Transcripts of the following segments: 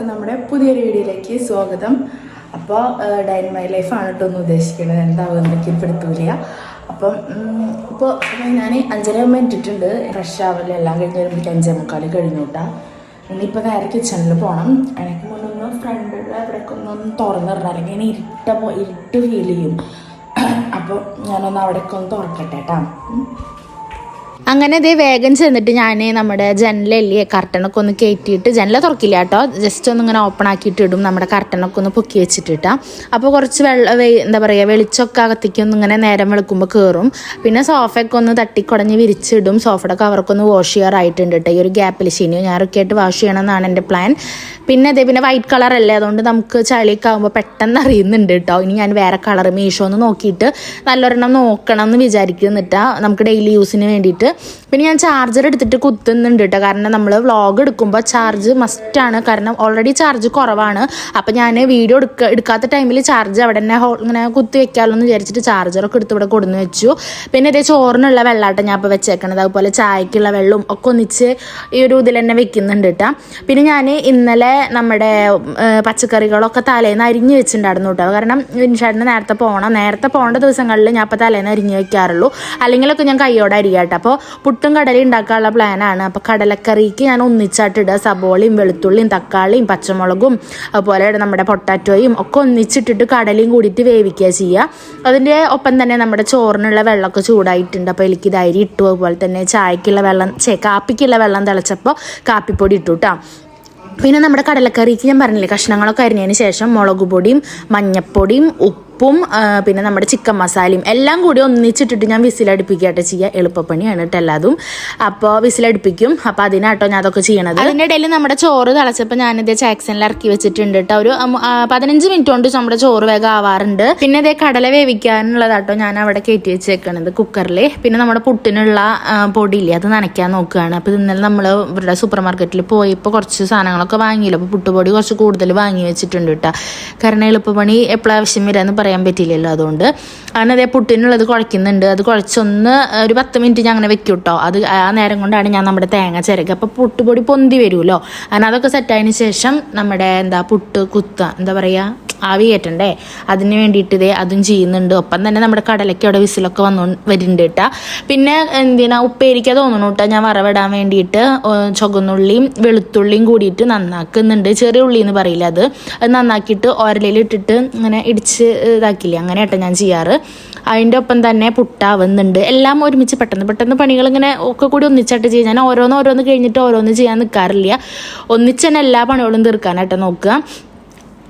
എല്ലാവർക്കും നമ്മുടെ പുതിയൊരു വീഡിയോയിലേക്ക് സ്വാഗതം. അപ്പോൾ ഡൈൻ മൈ ലൈഫാണ് കേട്ടോ ഒന്ന് ഉദ്ദേശിക്കുന്നത് എന്താകും എന്നൊക്കെ പെടുത്തൂല അപ്പം ഇപ്പോൾ ഞാൻ അഞ്ചര അമ്മ ഇട്ടിട്ടുണ്ട് റഷ് ആവലും എല്ലാം കഴിഞ്ഞ് വരുമ്പോഴേക്ക് അഞ്ചേ മുക്കാൽ കഴിഞ്ഞു കേട്ടാ ഇനിയിപ്പോൾ നേരെ കിച്ചണിൽ പോകണം എനിക്ക് മുന്നൊന്ന് ഫ്രണ്ടിന്റെ അവിടേക്ക് ഒന്നൊന്ന് തുറന്നിടണം. അല്ലെങ്കിൽ ഇനി ഇരുട്ട ഇരുട്ട് ഫീൽ ചെയ്യും. അപ്പോൾ ഞാനൊന്ന് അവിടേക്ക് ഒന്ന് തുറക്കട്ടെ കേട്ടാ. അങ്ങനെ ഇതേ വേഗം ചെന്നിട്ട് ഞാൻ നമ്മുടെ ജനലല്ലേ കർട്ടനൊക്കെ ഒന്ന് കയറ്റിയിട്ട് ജനല തുറക്കില്ല കേട്ടോ. ജസ്റ്റ് ഒന്ന് ഇങ്ങനെ ഓപ്പൺ ആക്കിയിട്ട് ഇടും. നമ്മുടെ കർട്ടനൊക്കെ ഒന്ന് പൊക്കി വെച്ചിട്ടിട്ടാ. അപ്പോൾ കുറച്ച് വെള്ളം എന്താ പറയുക വെളിച്ചമൊക്കെ അകത്തേക്ക് ഒന്ന് ഇങ്ങനെ നേരം വെളുക്കുമ്പോൾ കയറും പിന്നെ സോഫയൊക്കെ ഒന്ന് തട്ടിക്കുടഞ്ഞ് വിരിച്ചിടും. സോഫയുടെ കവറൊക്കെ ഒന്ന് വാഷ് ചെയ്യാറായിട്ടുണ്ട് കേട്ടോ. ഈ ഒരു ഗ്യാപ്പിൽ ശനിയോ ഞാറൊക്കെ ആയിട്ട് വാഷ് ചെയ്യണം എന്നാണ് എന്റെ പ്ലാൻ പിന്നെ അതേ പിന്നെ വൈറ്റ് കളർ അല്ലേ? അതുകൊണ്ട് നമുക്ക് ചളിയൊക്കെ ആകുമ്പോൾ പെട്ടെന്ന് അറിയുന്നുണ്ട് കേട്ടോ. ഇനി ഞാൻ വേറെ കളർ മീഷോ ഒന്ന് നോക്കിയിട്ട് നല്ലൊരെണ്ണം നോക്കണം എന്ന് വിചാരിക്കുന്നിട്ടാ നമുക്ക് ഡെയിലി യൂസിന് വേണ്ടിയിട്ട് പിന്നെ ഞാൻ ചാർജർ എടുത്തിട്ട് കുത്തുന്നുണ്ട് കേട്ടോ കാരണം നമ്മൾ വ്ളോഗ് എടുക്കുമ്പോൾ ചാർജ് മസ്റ്റാണ് കാരണം ഓൾറെഡി ചാർജ് കുറവാണ്. അപ്പം ഞാൻ വീഡിയോ എടുക്ക എടുക്കാത്ത ടൈമിൽ ചാർജ് അവിടെ തന്നെ ഇങ്ങനെ കുത്തി വെക്കാമല്ലോ എന്ന് വിചാരിച്ചിട്ട് ചാർജറൊക്കെ എടുത്ത് ഇവിടെ കൊടുന്ന് വെച്ചു. പിന്നെ ഇതേ ചോറിനുള്ള വെള്ളാട്ടം ഞാൻ ഇപ്പോൾ വെച്ചേക്കണത്. അതുപോലെ ചായക്കുള്ള വെള്ളവും ഒക്കെ ഒന്നിച്ച് ഈ ഒരു ഇതിൽ തന്നെ വെക്കുന്നുണ്ട് കേട്ടോ പിന്നെ ഞാൻ ഇന്നലെ നമ്മുടെ പച്ചക്കറികളൊക്കെ തലേന്ന് അരിഞ്ഞ് വെച്ചിട്ടുണ്ടായിരുന്നു കേട്ടോ കാരണം ഇൻഷാട്ടിന് നേരത്തെ പോകണം നേരത്തെ പോകേണ്ട ദിവസങ്ങളിൽ ഞാൻ ഇപ്പോൾ തലേന്ന് അരിഞ്ഞ് വെക്കാറുള്ളൂ. അല്ലെങ്കിലൊക്കെ ഞാൻ കൈയോടെ അരിയാട്ടോ അപ്പോൾ പുട്ടും കടലയും ഉണ്ടാക്കാനുള്ള പ്ലാനാണ് അപ്പോൾ കടലക്കറിക്ക് ഞാൻ ഒന്നിച്ചിട്ടിടുക സബോളയും വെളുത്തുള്ളിയും തക്കാളിയും പച്ചമുളകും അതുപോലെ നമ്മുടെ പൊട്ടാറ്റോയും ഒക്കെ ഒന്നിച്ചിട്ടിട്ട് കടലയും കൂടിയിട്ട് വേവിക്കുക ചെയ്യുക. അതിന്റെ ഒപ്പം തന്നെ നമ്മുടെ ചോറിനുള്ള വെള്ളമൊക്കെ ചൂടായിട്ടുണ്ട്. അപ്പോൾ എനിക്ക് അരി ഇട്ടു. അതുപോലെ തന്നെ ചായക്കുള്ള വെള്ളം ചേ കാപ്പിക്കുള്ള വെള്ളം തിളച്ചപ്പോൾ കാപ്പിപ്പൊടി ഇട്ടു കേട്ടോ പിന്നെ നമ്മുടെ കടലക്കറിക്ക് ഞാൻ പറഞ്ഞില്ലേ കഷ്ണങ്ങളൊക്കെ അരിഞ്ഞതിന് ശേഷം മുളക് പൊടിയും മഞ്ഞപ്പൊടിയും ഉപ്പും ആ, പിന്നെ നമ്മുടെ ചിക്കൻ മസാലയും എല്ലാം കൂടി ഒന്നിച്ചിട്ടിട്ട് ഞാൻ വിസിലടുപ്പിക്കട്ടെ ചെയ്യുക എളുപ്പപ്പണിയാണ് കേട്ടോ എല്ലാതും. അപ്പോൾ വിസിലടുപ്പിക്കും. അപ്പോൾ അതിനാട്ടോ ഞാൻ അതൊക്കെ ചെയ്യണത്. അതിന്റെ ഇടയിൽ നമ്മുടെ ചോറ് തിളച്ചപ്പോൾ ഞാനിത് ചാക്സനിൽ ഇറക്കി വെച്ചിട്ടുണ്ട് കേട്ടോ ഒരു പതിനഞ്ച് മിനിറ്റ് കൊണ്ട് നമ്മുടെ ചോറ് വേഗം ആവാറുണ്ട്. പിന്നെ ഇതേ കടല വേവിക്കാനുള്ളതാട്ടോ ഞാൻ അവിടെ കയറ്റി വെച്ചേക്കണത് കുക്കറിൽ പിന്നെ നമ്മുടെ പുട്ടിനുള്ള പൊടിയില്ലേ അത് നനയ്ക്കാൻ നോക്കുകയാണ് അപ്പോൾ ഇന്നലെ നമ്മൾ ഇവരുടെ സൂപ്പർ മാർക്കറ്റിൽ പോയപ്പോൾ കുറച്ച് സാധനങ്ങളൊക്കെ വാങ്ങിയില്ല. അപ്പോൾ പുട്ടുപൊടി കുറച്ച് കൂടുതൽ വാങ്ങി വെച്ചിട്ടുണ്ട് കേട്ടോ കാരണം എളുപ്പപ്പണി എപ്പോഴാവശ്യം വരാമെന്ന് വരാമെന്ന് പറയാൻ പറ്റില്ലല്ലോ അതുകൊണ്ട്. അങ്ങനെ അതേ പുട്ടിനുള്ളത് കുഴയ്ക്കുന്നുണ്ട്. അത് കുഴച്ചൊന്ന് ഒരു പത്ത് മിനിറ്റ് ഞാൻ അങ്ങനെ വെക്കും കേട്ടോ അത് ആ നേരം കൊണ്ടാണ് ഞാൻ നമ്മുടെ തേങ്ങ ചിരക്കുക അപ്പോൾ പുട്ടുപൊടി പൊന്തി വരുമല്ലോ. അങ്ങനെ അതൊക്കെ സെറ്റായതിന് ശേഷം നമ്മുടെ എന്താ പുട്ട് കുത്ത എന്താ പറയുക ആവി കയറ്റണ്ടേ? അതിന് വേണ്ടിയിട്ട് ഇതേ അതും ചെയ്യുന്നുണ്ട്. ഒപ്പം തന്നെ നമ്മുടെ കടലയ്ക്ക് അവിടെ വിസിലൊക്കെ വന്നു വരുന്നുണ്ട് കേട്ടാ. പിന്നെ എന്തിനാ ഉപ്പേരിക്ക തോന്നണു കേട്ടോ. ഞാൻ വറവിടാൻ വേണ്ടിയിട്ട് ചുവന്നുള്ളിയും വെളുത്തുള്ളിയും കൂടിയിട്ട് നന്നാക്കുന്നുണ്ട്. ചെറിയ ഉള്ളി എന്ന് പറയില്ല അത്. അത് നന്നാക്കിയിട്ട് ഓരലിലിട്ടിട്ട് ഇങ്ങനെ ഇടിച്ച് ഇതാക്കില്ലേ? അങ്ങനെ കേട്ടോ ഞാൻ ചെയ്യാറ്. അതിന്റെ ഒപ്പം തന്നെ പുട്ടാവുന്നുണ്ട് എല്ലാം ഒരുമിച്ച് പെട്ടെന്ന് പെട്ടെന്ന് പണികൾ ഇങ്ങനെ ഒക്കെ കൂടി ഒന്നിച്ചായിട്ട് ചെയ്യും. ഞാൻ ഓരോന്ന് ഓരോന്ന് കഴിഞ്ഞിട്ട് ഓരോന്ന് ചെയ്യാൻ നിൽക്കാറില്ല ഒന്നിച്ച് തന്നെ എല്ലാ പണികളും തീർക്കാനായിട്ട് നോക്കുക.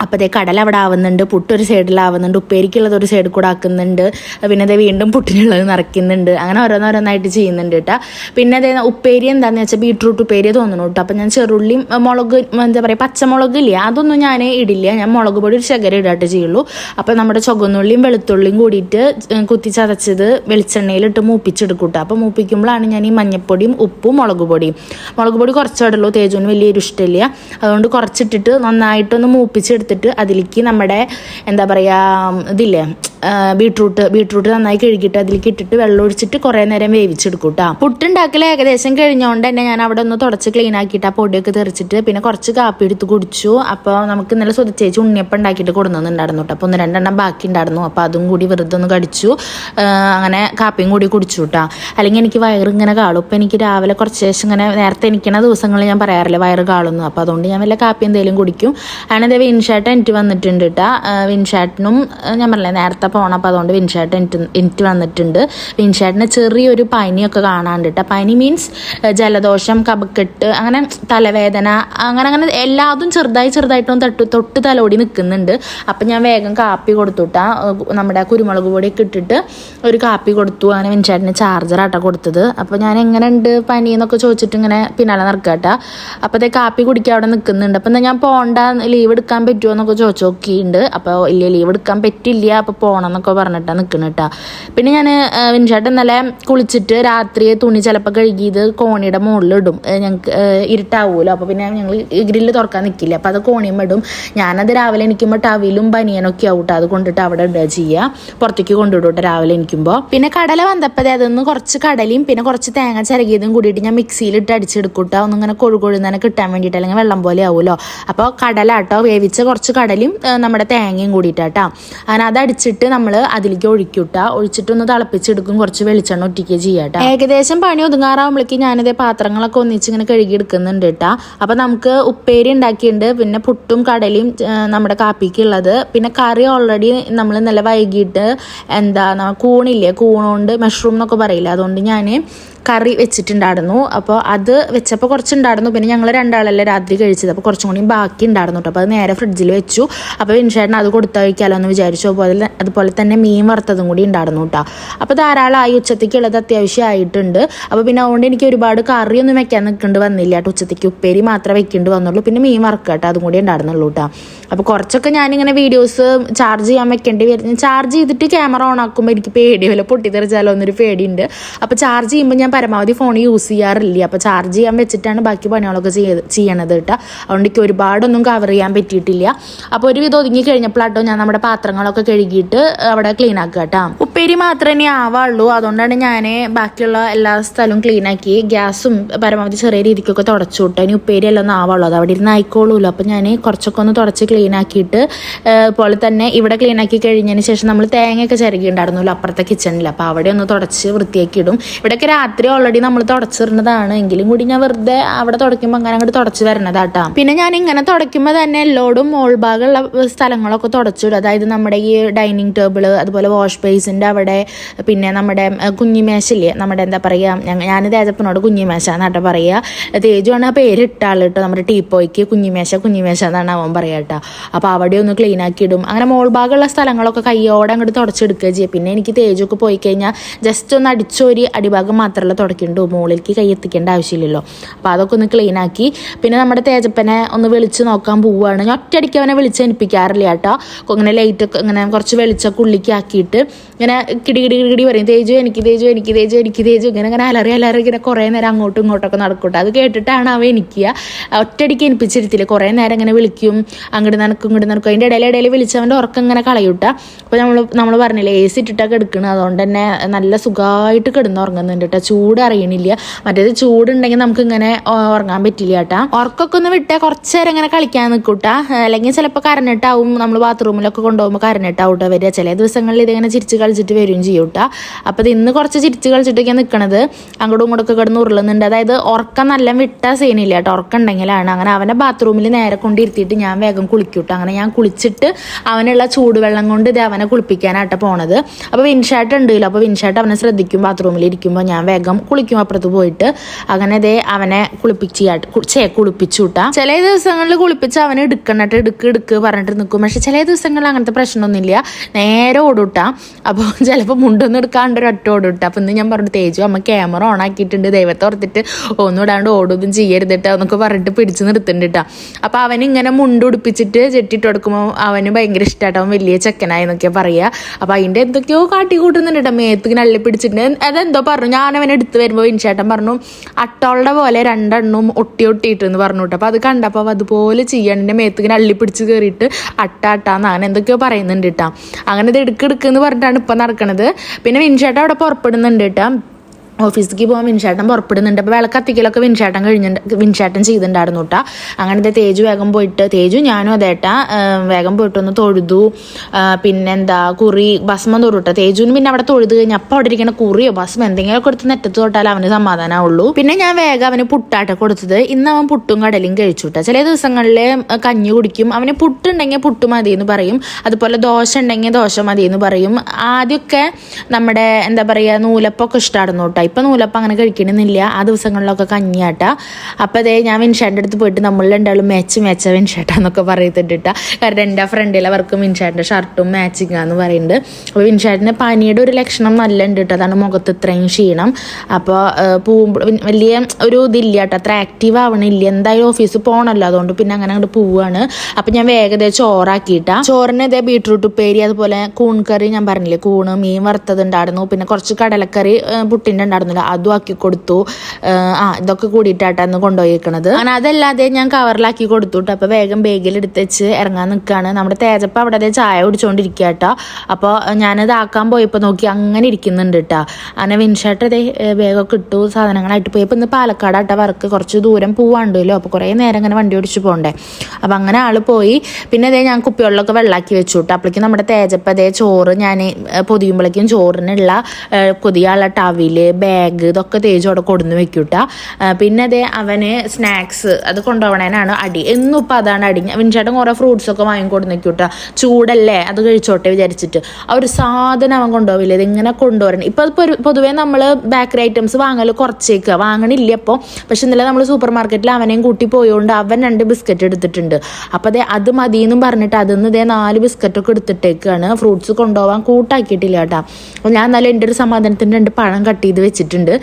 അപ്പോൾ അതേ കടല അവിടെ ആവുന്നുണ്ട് പുട്ടൊരു സൈഡിലാവുന്നുണ്ട് ഉപ്പേരിക്കുള്ളത് ഒരു സൈഡിൽ കൂടെ ആക്കുന്നുണ്ട്. പിന്നെ അതേ വീണ്ടും പുട്ടിനുള്ളത് നിറയ്ക്കുന്നുണ്ട്. അങ്ങനെ ഓരോന്നോരോന്നായിട്ട് ചെയ്യുന്നുണ്ട് കേട്ടോ പിന്നെ അതേ ഉപ്പേരി എന്താണെന്ന് വെച്ചാൽ ബീട്രൂട്ട് ഉപ്പേരി തോന്നുന്നു കേട്ടോ അപ്പോൾ ഞാൻ ചെറുള്ളിയും മുളക് എന്താ പറയുക പച്ചമുളക് ഇല്ല അതൊന്നും ഞാൻ ഇടില്ല. ഞാൻ മുളക് പൊടി ഒരു ശകരം ഇടാട്ട് ചെയ്യുള്ളൂ. അപ്പോൾ നമ്മുടെ ചുവന്നുള്ളിയും വെളുത്തുള്ളിയും കൂടിയിട്ട് കുത്തി ചതച്ചത് വെളിച്ചെണ്ണയിലിട്ട് മൂപ്പിച്ചെടുക്കും കേട്ടോ അപ്പോൾ മൂപ്പിക്കുമ്പോഴാണ് ഞാൻ ഈ മഞ്ഞപ്പൊടിയും ഉപ്പും മുളക് പൊടിയും. മുളക് പൊടി കുറച്ചിടുള്ളൂ തേജുവിന് വലിയൊരു ഇഷ്ടമില്ല. അതുകൊണ്ട് കുറച്ചിട്ടിട്ട് നന്നായിട്ടൊന്ന് മൂപ്പിച്ചെടുത്തിട്ട് അതിലേക്ക് നമ്മുടെ എന്താ പറയുക ഇതില്ലേ ബീട്രൂട്ട് ബീട്രൂട്ട് നന്നായി കഴുകിയിട്ട് അതിലേക്ക് ഇട്ടിട്ട് വെള്ളം ഒഴിച്ചിട്ട് കുറേ നേരം വേവിച്ചെടുക്കും കേട്ടോ പുട്ടുണ്ടാക്കൽ ഏകദേശം കഴിഞ്ഞുകൊണ്ട് തന്നെ ഞാൻ അവിടെ ഒന്ന് തുടച്ച് ക്ലീൻ ആക്കിയിട്ട് ആ പൊടിയൊക്കെ തെറിച്ചിട്ട് പിന്നെ കുറച്ച് കാപ്പി എടുത്ത് കുടിച്ചു. അപ്പോൾ നമുക്ക് ഇന്നലെ സ്വതിച്ചേച്ച് ഉണ്ണിയപ്പം ഉണ്ടാക്കിയിട്ട് കൊടുക്കുന്നുണ്ടായിരുന്നു കേട്ടോ അപ്പോൾ ഒന്ന് രണ്ടെണ്ണം ബാക്കി ഉണ്ടായിരുന്നു. അപ്പോൾ അതും കൂടി വെറുതെ ഒന്ന് കടിച്ചു. അങ്ങനെ കാപ്പിയും കൂടി കുടിച്ചു കേട്ടോ അല്ലെങ്കിൽ എനിക്ക് വയറ് ഇങ്ങനെ കാളും. ഇപ്പം എനിക്ക് രാവിലെ കുറച്ച് ശേഷം ഇങ്ങനെ നേരത്തെ എനിക്കണ ദിവസങ്ങളിൽ ഞാൻ പറയാറില്ല വയറ് കാളുന്നു. അപ്പോൾ അതുകൊണ്ട് ഞാൻ വല്ല കാപ്പി എന്തെങ്കിലും കുടിക്കും. അങ്ങനെ വിൻഷാട്ട് എനിക്ക് വന്നിട്ടുണ്ട് കേട്ടോ വിൻഷാട്ടിനും ഞാൻ പറഞ്ഞില്ലേ നേരത്തെ പോണപ്പോൾ അതുകൊണ്ട് വിൻഷാട്ട് എനിക്ക് എനിക്ക് വന്നിട്ടുണ്ട്. വിൻഷാട്ടിന് ചെറിയൊരു പനിയൊക്കെ കാണാണ്ട് കേട്ടോ പനി മീൻസ് ജലദോഷം കപക്കെട്ട് അങ്ങനെ തലവേദന അങ്ങനെ അങ്ങനെ എല്ലാതും ചെറുതായി ചെറുതായിട്ടും തട്ട് തൊട്ട് തലോടി നിൽക്കുന്നുണ്ട് അപ്പം ഞാൻ വേഗം കാപ്പി കൊടുത്തുട്ടാ നമ്മുടെ കുരുമുളക് പൊടിയൊക്കെ ഇട്ടിട്ട് ഒരു കാപ്പി കൊടുത്തു. അങ്ങനെ വിൻചാട്ടിന് ചാർജറാട്ടോ കൊടുത്തത്. അപ്പോൾ ഞാൻ എങ്ങനെ ഉണ്ട് പനി എന്നൊക്കെ ചോദിച്ചിട്ട് ഇങ്ങനെ പിന്നാലെ നടക്കാട്ടാ അപ്പോൾ അതേ കാപ്പി കുടിക്കാൻ അവിടെ നിൽക്കുന്നുണ്ട് അപ്പം ഞാൻ പോണ്ട ലീവ് എടുക്കാൻ പറ്റുമോ പറ്റുമോ എന്നൊക്കെ ചോദിച്ചു നോക്കിയിട്ടുണ്ട്. അപ്പോൾ ഇല്ല ലീവ് എടുക്കാൻ പറ്റില്ല അപ്പോൾ പോകണം എന്നൊക്കെ പറഞ്ഞിട്ടാണ് നിൽക്കുന്നത് കേട്ടോ പിന്നെ ഞാൻ വിൻചേട്ടൻ ഇന്നലെ കുളിച്ചിട്ട് രാത്രി തുണി ചിലപ്പോൾ കഴുകിയത് കോണിയുടെ മുകളിലിടും ഞങ്ങൾക്ക് ഇരുട്ടാവുമല്ലോ അപ്പോൾ പിന്നെ ഞങ്ങൾ ഗ്രില്ല് തുറക്കാൻ നിൽക്കില്ല അപ്പോൾ അത് കോണിയും ഇടും. ഞാനത് രാവിലെ എനിക്കുമ്പോൾ ടവിലും ബനിയനൊക്കെ ആവട്ടെ? അത് കൊണ്ടിട്ട് അവിടെ ഇടുക ചെയ്യുക പുറത്തേക്ക് കൊണ്ടുവിടട്ടെ രാവിലെ എനിക്കുമ്പോൾ പിന്നെ കടല വന്നപ്പോൾ അതൊന്ന് കുറച്ച് കടലയും പിന്നെ കുറച്ച് തേങ്ങ ചിരകിയതും കൂടിയിട്ട് ഞാൻ മിക്സിയിലിട്ട് അടിച്ചെടുക്കൂട്ടോ ഒന്നിങ്ങനെ കൊഴുകൊഴുന്നതിനെ കിട്ടാൻ വേണ്ടിയിട്ട് അല്ലെങ്കിൽ വെള്ളം പോലെ ആവുമല്ലോ അപ്പോൾ കടല കേട്ടോ വേവിച്ച കുറച്ച് കടലയും കടലും നമ്മുടെ തേങ്ങയും കൂടിയിട്ടാട്ടോ. അങ്ങനെ അതടിച്ചിട്ട് നമ്മൾ അതിലേക്ക് ഒഴിക്കൂട്ട. ഒഴിച്ചിട്ടൊന്ന് തിളപ്പിച്ചെടുക്കും കുറച്ച് വെളിച്ചെണ്ണ ഒറ്റിക്കുക ചെയ്യാട്ടോ. ഏകദേശം പണി ഒതുങ്ങാറാവുമ്പോഴേക്ക് ഞാനിതേ പാത്രങ്ങളൊക്കെ ഒന്നിച്ച് ഇങ്ങനെ കഴുകി എടുക്കുന്നുണ്ട് കേട്ടോ. അപ്പോൾ നമുക്ക് ഉപ്പേരി ഉണ്ടാക്കിയിട്ടുണ്ട്. പിന്നെ പുട്ടും കടലയും നമ്മുടെ കാപ്പിക്ക് ഉള്ളത്. പിന്നെ കറി ഓൾറെഡി നമ്മൾ ഇന്നലെ വൈകിട്ട് എന്താ കൂണില്ലേ? കൂണുകൊണ്ട് മഷ്റൂം എന്നൊക്കെ പറയില്ല? അതുകൊണ്ട് ഞാൻ കറി വെച്ചിട്ടുണ്ടായിരുന്നു. അപ്പോൾ അത് വെച്ചപ്പോൾ കുറച്ചുണ്ടായിരുന്നു. പിന്നെ ഞങ്ങൾ രണ്ടാളല്ലേ രാത്രി കഴിച്ചത്. അപ്പോൾ കുറച്ചും കൂടി ബാക്കി ഉണ്ടായിരുന്നു കേട്ടോ അപ്പോൾ അത് നേരെ ഫ്രിഡ്ജിൽ വെച്ചു. അപ്പോൾ വിൻഷേട്ടൻ അത് കൊടുത്താൽ കൊടുത്തയക്കാലോ എന്ന് വിചാരിച്ചു. അതുപോലെ അതുപോലെ തന്നെ മീൻ വറുത്തതും കൂടി ഉണ്ടായിരുന്നു കേട്ടോ അപ്പോൾ ധാരാളമായി ഉച്ചത്തേക്കുള്ളത് അത്യാവശ്യം ആയിട്ടുണ്ട്. അപ്പോൾ പിന്നെ അതുകൊണ്ട് എനിക്ക് ഒരുപാട് കറിയൊന്നും വെക്കാൻ നിൽക്കേണ്ടി വന്നില്ല കേട്ടോ ഉച്ചത്തേക്ക് ഉപ്പേരി മാത്രമേ വെക്കേണ്ടി വന്നുള്ളൂ. പിന്നെ മീൻ വറുക്കുക കേട്ടോ അതും കൂടി ഉണ്ടായിരുന്നുള്ളൂ കേട്ടോ അപ്പോൾ കുറച്ചൊക്കെ ഞാനിങ്ങനെ വീഡിയോസ് ചാർജ് ചെയ്യാൻ വെക്കേണ്ടി വരുന്നത് ചാർജ് ചെയ്തിട്ട് ക്യാമറ ഓൺ ആക്കുമ്പോൾ എനിക്ക് പേടി. പൊട്ടിത്തെറിച്ചാലോ എന്നൊരു പേടിയുണ്ട്. അപ്പോൾ ചാർജ് ചെയ്യുമ്പോൾ ഞാൻ പരമാവധി ഫോൺ യൂസ് ചെയ്യാറില്ല? അപ്പോൾ ചാർജ് ചെയ്യാൻ വെച്ചിട്ടാണ് ബാക്കി പണികളൊക്കെ ചെയ്ത് ചെയ്യണത് കേട്ടോ. അതുകൊണ്ട് എനിക്ക് ഒരുപാടൊന്നും കവർ ചെയ്യാൻ പറ്റിയിട്ടില്ല. അപ്പോൾ ഒരു വിധം ഒതുങ്ങി കഴിഞ്ഞപ്പോഴാട്ടോ ഞാൻ നമ്മുടെ പാത്രങ്ങളൊക്കെ കഴുകിയിട്ട് അവിടെ ക്ലീൻ ആക്കുക കേട്ടോ. ഉപ്പേരി മാത്രമേ ഇനി ആവാള്ളൂ. അതുകൊണ്ടാണ് ഞാൻ ബാക്കിയുള്ള എല്ലാ സ്ഥലവും ക്ലീൻ ആക്കി ഗ്യാസും പരമാവധി ചെറിയ രീതിക്കൊക്കെ തുടച്ചു വിട്ടു. ഇനി ഉപ്പേരി എല്ലാം ഒന്നും ആവാള്ളൂ. അത് അവിടെ ഇരുന്ന് ആയിക്കോളൂല്ലോ. അപ്പോൾ ഞാൻ കുറച്ചൊക്കെ ഒന്ന് തുടച്ച് ക്ലീൻ ആക്കിയിട്ട് പോലെ തന്നെ ഇവിടെ ക്ലീൻ ആക്കി കഴിഞ്ഞതിന് ശേഷം നമ്മൾ തേങ്ങയൊക്കെ ചിരകിണ്ടായിരുന്നല്ലോ അപ്പുറത്തെ കിച്ചണിൽ അപ്പോൾ അവിടെ ഒന്ന് തുടച്ച് വൃത്തിയാക്കി ഇടും. ഇവിടെയൊക്കെ രാത്രി ഓൾറെഡി നമ്മൾ തുടച്ചിരുന്നതാണ്. എങ്കിലും കൂടി ഞാൻ വെറുതെ അവിടെ തുടയ്ക്കുമ്പോൾ അങ്ങനെ അങ്ങോട്ട് തുടച്ച് വരണതാട്ടാ. പിന്നെ ഞാൻ ഇങ്ങനെ തുടയ്ക്കുമ്പോൾ തന്നെ എല്ലോടും മോൾ ഭാഗമുള്ള സ്ഥലങ്ങളൊക്കെ തുടച്ചിടും. അതായത് നമ്മുടെ ഈ ഡൈനിങ് ടേബിൾ അതുപോലെ വാഷ് ബേസിന്റെ അവിടെ പിന്നെ നമ്മുടെ കുഞ്ഞിമേശയില്ലേ നമ്മുടെ എന്താ പറയുക ഞാൻ തേജപ്പനോട് കുഞ്ഞിമേശ എന്നാട്ടോ പറയുക തേജുവാണ് ആ പേര് ഇട്ട ആൾ കേട്ടോ നമ്മുടെ ടീപ്പോയ്ക്ക് കുഞ്ഞിമേശ കുഞ്ഞിമേശ എന്നാണ് അവൻ പറയുക കേട്ടോ അപ്പോൾ അവിടെ ഒന്ന് ക്ലീൻ ആക്കി ഇടും. അങ്ങനെ മോൾ ഭാഗമുള്ള സ്ഥലങ്ങളൊക്കെ കയ്യോടെ അങ്ങോട്ട് തുടച്ചെടുക്കുക ചെയ്യുക പിന്നെ എനിക്ക് തേജൊക്കെ പോയി കഴിഞ്ഞാൽ ജസ്റ്റ് ഒന്ന് അടിച്ചോരി അടിഭാഗം മാത്രമല്ല തുടയ്ക്കണ്ടു മുകളിലേക്ക് കൈ എത്തിക്കേണ്ട ആവശ്യമില്ലല്ലോ. അപ്പോൾ അതൊക്കെ ഒന്ന് ക്ലീൻ ആക്കി. പിന്നെ നമ്മുടെ തേജപ്പനെ ഒന്ന് വിളിച്ച് നോക്കാൻ പോവുകയാണ്. ഞാൻ ഒറ്റയടിക്ക് അവനെ വിളിച്ച് എനിപ്പിക്കാറില്ല കേട്ടോ. ഇങ്ങനെ ലൈറ്റൊക്കെ ഇങ്ങനെ കുറച്ച് വെളിച്ചൊക്കെ ഉള്ളിലേക്ക് ആക്കിയിട്ട് ഇങ്ങനെ കിടി കിടി കിടി പറയും. തേജു എനിക്ക് തേജു എനിക്ക് തേജു എനിക്ക് തേജു ഇങ്ങനെ ഇങ്ങനെ അലറി അലറി ഇങ്ങനെ കുറേ നേരം അങ്ങോട്ടും ഇങ്ങോട്ടൊക്കെ നടക്കൂട്ടോ. അത് കേട്ടിട്ടാണ് അവ എനിക്കുക ഒറ്റയടിക്ക് എനിപ്പിച്ചിരുത്തില്ല കുറേ നേരം ഇങ്ങനെ വിളിക്കും. അങ്ങോട്ട് നടക്കും ഇങ്ങോട്ട് നടക്കും അതിന്റെ ഇടയിൽ ഇടയിൽ വിളിച്ചവന്റെ ഉറക്കം ഇങ്ങനെ കളയൂട്ട. അപ്പോൾ നമ്മൾ നമ്മൾ പറഞ്ഞില്ലേ എ സി ഇട്ടിട്ടൊക്കെ എടുക്കണം. അതുകൊണ്ട് തന്നെ നല്ല സുഖമായിട്ട് കിടന്നുറങ്ങുന്നുണ്ട് കേട്ടോ. ചൂട് അറിയണില്ല. മറ്റേത് ചൂടുണ്ടെങ്കിൽ നമുക്ക് ഇങ്ങനെ ഉറങ്ങാൻ പറ്റില്ല കേട്ടാ. ഉറക്കൊക്കെ ഒന്ന് വിട്ടാൽ കുറച്ച് നേരം ഇങ്ങനെ കളിക്കാൻ നിൽക്കൂട്ടാ അല്ലെങ്കിൽ ചിലപ്പോൾ കരഞ്ഞിട്ടാവും നമ്മൾ ബാത്റൂമിലൊക്കെ കൊണ്ടുപോകുമ്പോൾ കരഞ്ഞിട്ടാവും കേട്ടോ വരിക. ചില ദിവസങ്ങളിൽ ഇതിങ്ങനെ ചിരിച്ച് കളിച്ചിട്ട് വരും ചെയ്യും കേട്ടോ അപ്പോൾ ഇത് ഇന്ന് കുറച്ച് ചിരിച്ച് കളിച്ചിട്ടൊക്കെ നിൽക്കണത് അങ്ങോട്ടും ഇങ്ങോട്ടൊക്കെ കിടന്ന് ഉരുളുന്നുണ്ട്. അതായത് ഉറക്കം നല്ല വിട്ട സീനില്ല കേട്ടോ. ഉറക്കം ഉണ്ടെങ്കിലാണ് അങ്ങനെ അവനെ ബാത്റൂമിൽ നേരെ കൊണ്ടിരുത്തിയിട്ട് ഞാൻ വേഗം കുളിക്കൂട്ടോ. അങ്ങനെ ഞാൻ കുളിച്ചിട്ട് അവനുള്ള ചൂടുവെള്ളം കൊണ്ട് ഇത് അവനെ കുളിപ്പിക്കാനായിട്ട് പോണത്. അപ്പോൾ വിൻഷാട്ട് ഉണ്ടല്ലോ. അപ്പോൾ വിൻഷാട്ട് അവനെ ശ്രദ്ധിക്കും. ബാത്റൂമിൽ ഇരിക്കുമ്പോൾ ഞാൻ വേഗം കുളിക്കും അപ്പുറത്ത് പോയിട്ട്. അങ്ങനെ ദേ അവനെ കുളിപ്പിച്ച് ചേ കുളിപ്പിച്ചു വിട്ടാ ചില ദിവസങ്ങളിൽ കുളിപ്പിച്ച് അവനെ എടുക്കണട്ട് എടുക്ക് എടുക്ക് പറഞ്ഞിട്ട് നിൽക്കും പക്ഷെ ചില ദിവസങ്ങളിൽ അങ്ങനത്തെ പ്രശ്നമൊന്നുമില്ല. നേരെ ഓടുട്ടാ അപ്പോൾ ചിലപ്പോൾ മുണ്ടൊന്നും എടുക്കാണ്ട് ഒരു ഒറ്റ ഓടുട്ടാ അപ്പം ഇന്ന് ഞാൻ പറഞ്ഞു തേജു അമ്മ ക്യാമറ ഓൺ ആക്കിയിട്ടുണ്ട്. ദൈവത്തെ ഓർത്തിട്ട് ഒന്നും ഇടാണ്ട് ഓടൊന്നും ചെയ്യരുതിട്ട എന്നൊക്കെ പറഞ്ഞിട്ട് പിടിച്ച് നിർത്തുന്നുണ്ട് അപ്പോൾ അവൻ ഇങ്ങനെ മുണ്ട് ഉടുപ്പിച്ചിട്ട് ചെട്ടിട്ട് കൊടുക്കുമ്പോൾ അവന് ഭയങ്കര ഇഷ്ടമായിട്ട് അവൻ വലിയ ചെക്കനായി എന്നൊക്കെ പറയുക അപ്പോൾ അതിന്റെ എന്തൊക്കെയോ കാട്ടി കൂട്ടുന്നുണ്ട് കേട്ടോ മേത്തിങ്ങനെ അള്ളി പിടിച്ചിട്ട്. അതെന്തോ പറഞ്ഞു. ഞാൻ അവനെ എടുത്ത് വരുമ്പോൾ വിൻചേട്ടൻ പറഞ്ഞു അട്ടോളുടെ പോലെ രണ്ടെണ്ണവും ഒട്ടി ഒട്ടിയിട്ട് എന്ന് പറഞ്ഞു കേട്ടോ അപ്പോൾ അത് കണ്ടപ്പോൾ അതുപോലെ ചെയ്യാൻ മേത്ത് ഇങ്ങനെ അള്ളി പിടിച്ച് കയറിയിട്ട് അട്ട അട്ടാന്ന് അങ്ങനെ എന്തൊക്കെയോ പറയുന്നുണ്ട് കേട്ടോ അങ്ങനെ ഇത് എടുക്കെടുക്കെന്ന് പറഞ്ഞിട്ടാണ് ഇപ്പം നടക്കണത്. പിന്നെ വിൻചേട്ടൻ അവിടെ പുറപ്പെടുന്നുണ്ട് കേട്ടോ ഓഫീസിലേക്ക് പോകാൻ വിൻചേട്ടൻ പുറപ്പെടുന്നുണ്ട്. അപ്പോൾ വിളക്കത്തിക്കലൊക്കെ വിൻചേട്ടൻ കഴിഞ്ഞിട്ട് വിൻചേട്ടൻ ചെയ്തിട്ടുണ്ടായിരുന്നു കേട്ടോ അങ്ങനത്തെ തേജു വേഗം പോയിട്ട് തേജു ഞാനും അതേട്ടാ വേഗം പോയിട്ടൊന്ന് തൊഴുതു. പിന്നെ പിന്നെന്താ കുറി ഭസ്മം തൊഴുട്ടോ തേജുവിന് പിന്നെ അവിടെ തൊഴുത് കഴിഞ്ഞാൽ അപ്പോൾ അവിടെ ഇരിക്കുന്ന കുറിയോ ഭസ്മം എന്തെങ്കിലുമൊക്കെ എടുത്ത് നെറ്റത്ത് തൊട്ടാൽ അവന് സമാധാനമുള്ളൂ പിന്നെ ഞാൻ വേഗം അവന് പുട്ടാട്ട കൊടുത്തത്. ഇന്ന് അവൻ പുട്ടും കടലും കഴിച്ചു കേട്ടോ ചില ദിവസങ്ങളിൽ കഞ്ഞി കുടിക്കും. അവന് പുട്ടുണ്ടെങ്കിൽ പുട്ട് മതി എന്ന് പറയും. അതുപോലെ ദോശ ഉണ്ടെങ്കിൽ ദോശ മതി എന്ന് പറയും. ആദ്യമൊക്കെ നമ്മുടെ എന്താ പറയുക നൂലപ്പൊക്കെ ഇഷ്ടമായിരുന്നു കേട്ടോ ഇപ്പം നൂലപ്പം അങ്ങനെ കഴിക്കണമെന്നില്ല ആ ദിവസങ്ങളിലൊക്കെ കഞ്ഞിയാട്ട. അപ്പോൾ അതേ ഞാൻ വിൻഷാന്റെ അടുത്ത് പോയിട്ട് നമ്മൾ രണ്ടാളും മാച്ച് മാച്ച വിൻഷാട്ടാന്നൊക്കെ പറയത്തിട്ടിട്ട കാരണം എന്റെ ഫ്രണ്ടിൽ അവർക്ക് വിൻഷാന്റെ ഷർട്ടും മാച്ചിങ് ആന്ന് പറയുന്നുണ്ട് അപ്പോൾ വിൻഷാട്ടിന് പനിയുടെ ഒരു ലക്ഷണം നല്ല ഉണ്ട് കേട്ടോ അതാണ് മുഖത്ത് ഇത്രയും ക്ഷീണം. അപ്പോൾ പോകുമ്പോൾ വലിയ ഒരു ഇതില്ല കേട്ടോ അത്ര ആക്റ്റീവ് ആവണില്ല. എന്തായാലും ഓഫീസ് പോകണമല്ലോ അതുകൊണ്ട് പിന്നെ അങ്ങനെ അങ്ങോട്ട് പോവുകയാണ് അപ്പം ഞാൻ വേഗത ചോറാക്കിയിട്ടാ ചോറിന് ഇതേ ബീട്രൂട്ട് ഉപ്പേരി അതുപോലെ കൂൺ കറി ഞാൻ പറഞ്ഞില്ലേ. കൂണ് മീൻ വറുത്തത് ഉണ്ടായിരുന്നു പിന്നെ കുറച്ച് കടലക്കറി പുട്ടിന്റെ പുട്ടിന്റെ ഉണ്ടായിരുന്നില്ല അതും ആക്കി കൊടുത്തു. ആ ഇതൊക്കെ കൂടിയിട്ടാട്ടാ അന്ന് കൊണ്ടുപോയിക്കണത്. അങ്ങനെ അതല്ലാതെ ഞാൻ കവറിലാക്കി കൊടുത്തു കേട്ടോ അപ്പോൾ വേഗം ബേഗിൽ എടുത്ത് വെച്ച് ഇറങ്ങാൻ നിൽക്കുകയാണ് നമ്മുടെ തേജപ്പ അവിടെ ചായ കുടിച്ചുകൊണ്ടിരിക്കുക കേട്ടോ അപ്പോൾ ഞാനത് ആക്കാൻ പോയപ്പോൾ നോക്കി അങ്ങനെ ഇരിക്കുന്നുണ്ട് കേട്ടോ അങ്ങനെ വിൻഷർട്ട് അതേ വേഗമൊക്കെ ഇട്ടു. സാധനങ്ങളായിട്ട് പോയപ്പോൾ ഇന്ന് പാലക്കാട് പാലക്കാടാട്ട വർക്ക്. കുറച്ച് ദൂരം പോവാണ്ടല്ലോ. അപ്പോൾ കുറേ നേരം ഇങ്ങനെ വണ്ടി ഓടിച്ച് പോകണ്ടേ അപ്പോൾ അങ്ങനെ ആൾ പോയി. പിന്നെ അതേ ഞാൻ കുപ്പികളിലൊക്കെ വെള്ളാക്കി വെച്ചു കേട്ടോ അപ്പോഴേക്കും നമ്മുടെ തേജപ്പ അതേ ചോറ് ഞാൻ പൊതിയുമ്പോഴേക്കും ചോറിനുള്ള കൊതിയാളുള്ള ടവിൽ ബാഗ് ഇതൊക്കെ തേജ് അവിടെ കൊടുന്ന് വെക്കൂട്ട. പിന്നെ അതേ അവന് സ്നാക്സ് അത് കൊണ്ടുപോകണേനാണ് അടി. എന്നും ഇപ്പം അതാണ് അടി. വിൻചേട്ടൻ കുറേ ഫ്രൂട്ട്സ് ഒക്കെ വാങ്ങി കൊടുന്ന് വെക്കൂട്ട. ചൂടല്ലേ? അത് കഴിച്ചോട്ടെ വിചാരിച്ചിട്ട്. ആ ഒരു സാധനം അവൻ കൊണ്ടുപോവില്ല. ഇതിങ്ങനെ കൊണ്ടുവരണം. ഇപ്പം അത് പൊതുവേ നമ്മൾ ബേക്കറി ഐറ്റംസ് വാങ്ങൽ കുറച്ചേക്കുക വാങ്ങണില്ല അപ്പോൾ പക്ഷെ ഇന്നലെ നമ്മൾ സൂപ്പർ മാർക്കറ്റിൽ അവനെയും കൂട്ടി പോയോണ്ട് അവൻ രണ്ട് ബിസ്ക്കറ്റ് എടുത്തിട്ടുണ്ട്. അപ്പോൾ അതെ അത് എന്നും പറഞ്ഞിട്ട് അതിന്ന് ഇതേ നാല് ബിസ്ക്കറ്റൊക്കെ എടുത്തിട്ടേക്കാണ്. ഫ്രൂട്ട്സ് കൊണ്ടുപോകാൻ കൂട്ടാക്കിയിട്ടില്ല കേട്ടോ. അപ്പോൾ ഞാൻ എന്നാലും എന്റെ ഒരു സമാധാനത്തിന് രണ്ട് പഴം കട്ട് ചെയ്ത് വെച്ചിട്ടുണ്ട്.